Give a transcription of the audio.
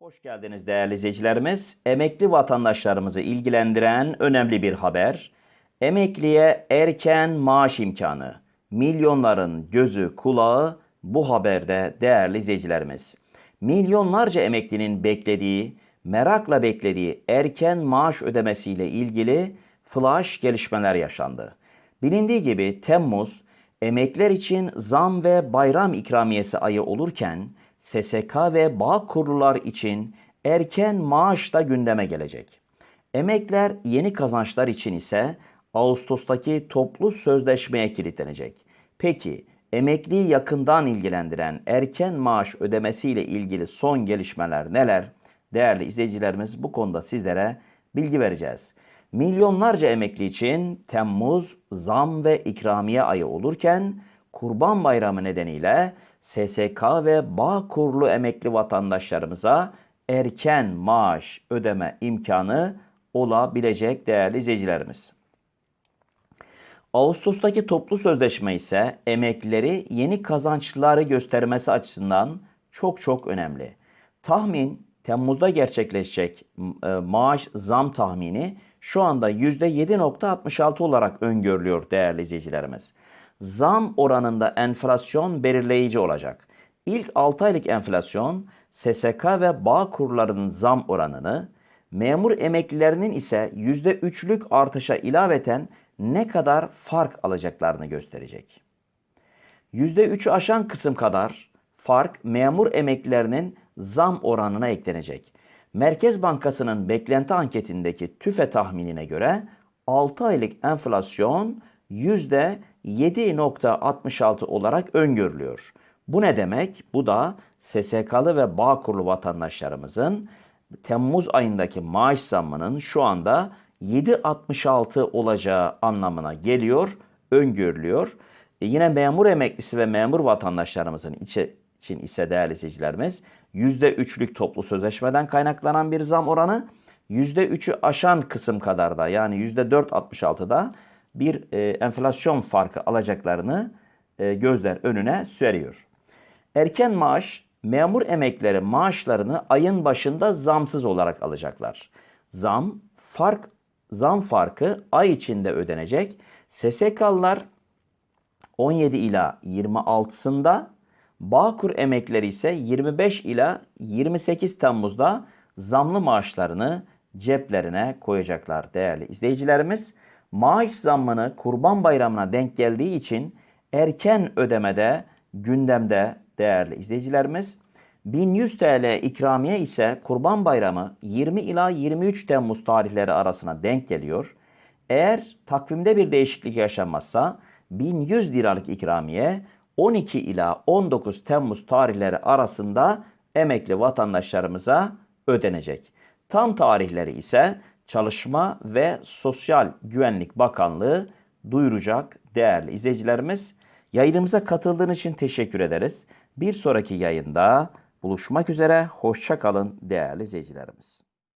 Hoş geldiniz değerli izleyicilerimiz. Emekli vatandaşlarımızı ilgilendiren önemli bir haber. Emekliye erken maaş imkanı. Milyonların gözü kulağı bu haberde değerli izleyicilerimiz. Milyonlarca emeklinin beklediği, merakla beklediği erken maaş ödemesiyle ilgili flash gelişmeler yaşandı. Bilindiği gibi Temmuz emekler için zam ve bayram ikramiyesi ayı olurken SSK ve bağ kurulular için erken maaş da gündeme gelecek. Emekler yeni kazançlar için ise Ağustos'taki toplu sözleşmeye kilitlenecek. Peki emekliyi yakından ilgilendiren erken maaş ödemesiyle ilgili son gelişmeler neler? Değerli izleyicilerimiz bu konuda sizlere bilgi vereceğiz. Milyonlarca emekli için Temmuz zam ve ikramiye ayı olurken Kurban Bayramı nedeniyle SSK ve bağ kurulu emekli vatandaşlarımıza erken maaş ödeme imkanı olabilecek değerli izleyicilerimiz. Ağustos'taki toplu sözleşme ise emeklileri yeni kazançları göstermesi açısından çok çok önemli. Tahmin Temmuz'da gerçekleşecek e, maaş zam tahmini şu anda %7.66 olarak öngörülüyor değerli izleyicilerimiz. Zam oranında enflasyon belirleyici olacak. İlk 6 aylık enflasyon SSK ve bağ kurlarının zam oranını, memur emeklilerinin ise %3'lük artışa ilaveten ne kadar fark alacaklarını gösterecek. %3'ü aşan kısım kadar fark memur emeklilerinin zam oranına eklenecek. Merkez Bankası'nın beklenti anketindeki TÜFE tahminine göre 6 aylık enflasyon %7.66 olarak öngörülüyor. Bu ne demek? Bu da SSK'lı ve Bağkurlu vatandaşlarımızın Temmuz ayındaki maaş zammının şu anda 7.66 olacağı anlamına geliyor, öngörülüyor. E yine memur emeklisi ve memur vatandaşlarımızın içi, için ise değerli izleyicilerimiz %3'lük toplu sözleşmeden kaynaklanan bir zam oranı %3'ü aşan kısım kadar da yani %4.66'da bir e, enflasyon farkı alacaklarını e, gözler önüne seriyor. Erken maaş memur emekleri maaşlarını ayın başında zamsız olarak alacaklar. Zam fark zam farkı ay içinde ödenecek. SSK'lılar 17 ila 26'sında Bağkur emekleri ise 25 ila 28 Temmuz'da zamlı maaşlarını ceplerine koyacaklar değerli izleyicilerimiz. Maaş zammını Kurban Bayramı'na denk geldiği için erken ödemede gündemde değerli izleyicilerimiz. 1100 TL ikramiye ise Kurban Bayramı 20 ila 23 Temmuz tarihleri arasına denk geliyor. Eğer takvimde bir değişiklik yaşanmazsa 1100 liralık ikramiye 12 ila 19 Temmuz tarihleri arasında emekli vatandaşlarımıza ödenecek. Tam tarihleri ise Çalışma ve Sosyal Güvenlik Bakanlığı duyuracak değerli izleyicilerimiz. Yayınımıza katıldığınız için teşekkür ederiz. Bir sonraki yayında buluşmak üzere. Hoşça kalın değerli izleyicilerimiz.